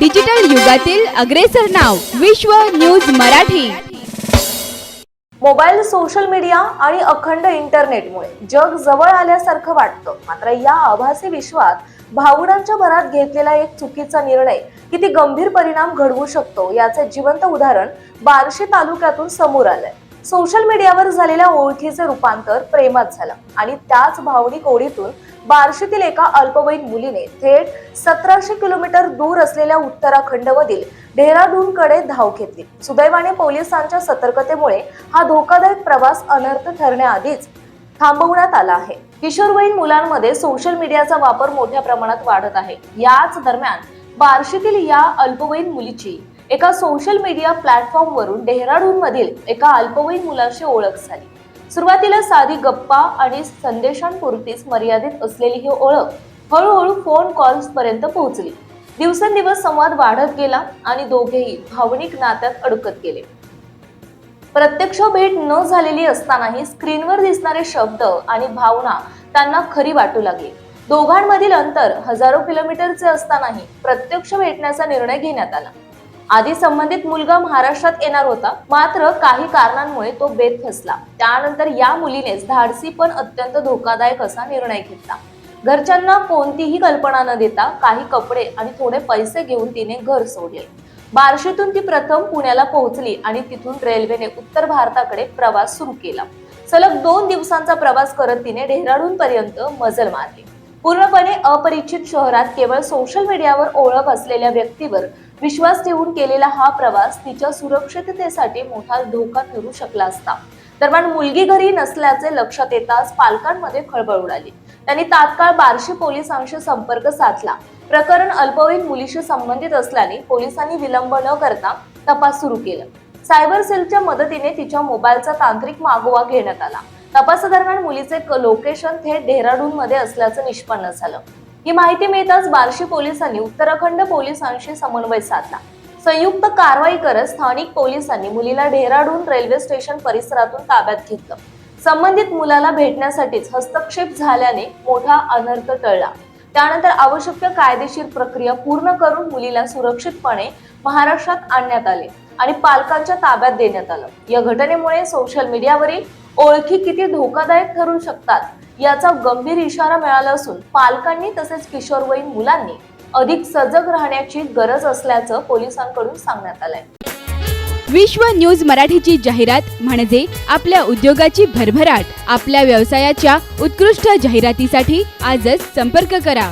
Digital युगातील अग्रेसर नाव Vishwa news Marathi. Mobile social media आणि अखंड इंटरनेटमुळे जग जवळ आल्यासारखं वाटतं. मात्र या आभासी विश्वात भावनांच्या भरात घेतलेला एक चुकीचा निर्णय किती गंभीर परिणाम घडवू शकतो याचे जिवंत उदाहरण बार्शी तालुक्यातून समोर आलंय. सोशल मीडियावर झालेल्या ओळखीचे रूपांतर प्रेमात झालं आणि त्याच भावनिक ओळीतून बार्शीतील एका अल्पवयीन मुलीने थेट सतराशे किलोमीटर दूर असलेल्या उत्तराखंडमधील डेहराडूनकडे धाव घेतली. सुदैवाने पोलिसांच्या सतर्कतेमुळे हा धोकादायक प्रवास अनर्थ ठरण्याआधीच थांबवण्यात आला आहे. किशोरवयीन मुलांमध्ये सोशल मीडियाचा वापर मोठ्या प्रमाणात वाढत आहे. याच दरम्यान बार्शीतील या अल्पवयीन मुलीची एका सोशल मीडिया प्लॅटफॉर्मवरून डेहराडूनमधील डेहराडून मधील एका अल्पवयीन मुलाशी ओळख झाली. सुरुवातीला साधी गप्पा आणि संदेशांपुरतीच मर्यादित असलेली ही ओळख हळूहळू फोन कॉल्स पर्यंत पोहोचली. दिवसेंदिवस संवाद वाढत गेला आणि दोघेही भावनिक नात्यात अडकत गेले. प्रत्यक्ष भेट न झालेली असतानाही स्क्रीनवर दिसणारे शब्द आणि भावना त्यांना खरी वाटू लागली. दोघांमधील अंतर हजारो किलोमीटरचे असतानाही प्रत्यक्ष भेटण्याचा निर्णय घेण्यात आला. आधी संबंधित मुलगा महाराष्ट्रात येणार होता. मात्र काही कारणांमुळे तो बेत फसला. त्यानंतर या मुलीनेच धाडसी पण अत्यंत धोकादायक असा निर्णय घेतला. घरच्यांना कोणतीही कल्पना न देता काही कपडे आणि थोडे पैसे घेऊन तिने घर सोडले. बार्शीतून ती प्रथम पुण्याला पोहोचली आणि तिथून रेल्वेने उत्तर भारताकडे प्रवास सुरू केला. सलग दोन दिवसांचा प्रवास करत तिने डेहराडून पर्यंत मजल मारली. पूर्णपणे अपरिचित शहरात केवळ सोशल मीडियावर ओळख असलेल्या व्यक्तीवर विश्वास ठेवून केलेला हा प्रवास तिच्या सुरक्षिततेसाठी मोठा धोका ठरू शकला असता. दरम्यान मुलगी घरी नसल्याचे लक्षात येताच पालकांमध्ये खळबळ उडाली. त्यांनी तात्काळ बार्शी पोलिसांशी संपर्क साधला. प्रकरण अल्पवयीन मुलीशी संबंधित असल्याने पोलिसांनी विलंब न करता तपास सुरू केला. सायबर सेलच्या मदतीने तिच्या मोबाईलचा तांत्रिक मागोवा घेण्यात आला. तपासादरम्यान मुलीचे क- लोकेशन थेट डेहराडून मध्ये असल्याचं निष्पन्न झालं. ही माहिती मिळताच बार्शी पोलिसांनी उत्तराखंड पोलिसांशी समन्वय साधला. संयुक्त कारवाई करत स्थानिक पोलिसांनी मुलीला डेहराडून रेल्वे स्टेशन परिसरातून ताब्यात घेतलं. संबंधित मुलाला भेटण्यासाठीच हस्तक्षेप झाल्याने मोठा अनर्थ टळला. त्यानंतर आवश्यक कायदेशीर प्रक्रिया पूर्ण करून मुलीला सुरक्षितपणे महाराष्ट्रात आणण्यात आले आणि पालकांच्या ताब्यात देण्यात आलं. या घटनेमुळे सोशल मीडियावरील ओळखी किती धोकादायक ठरू शकतात याचा गंभीर इशारा मिळाला असून पालकांनी तसेच किशोरवयीन मुलांनी अधिक सजग राहण्याची गरज असल्याचं पोलिसांकडून सांगण्यात आलंय. विश्व न्यूज मराठीची जाहिरात म्हणजे आपल्या उद्योगाची भरभराट. आपल्या व्यवसायाच्या उत्कृष्ट जाहिरातीसाठी आजच संपर्क करा.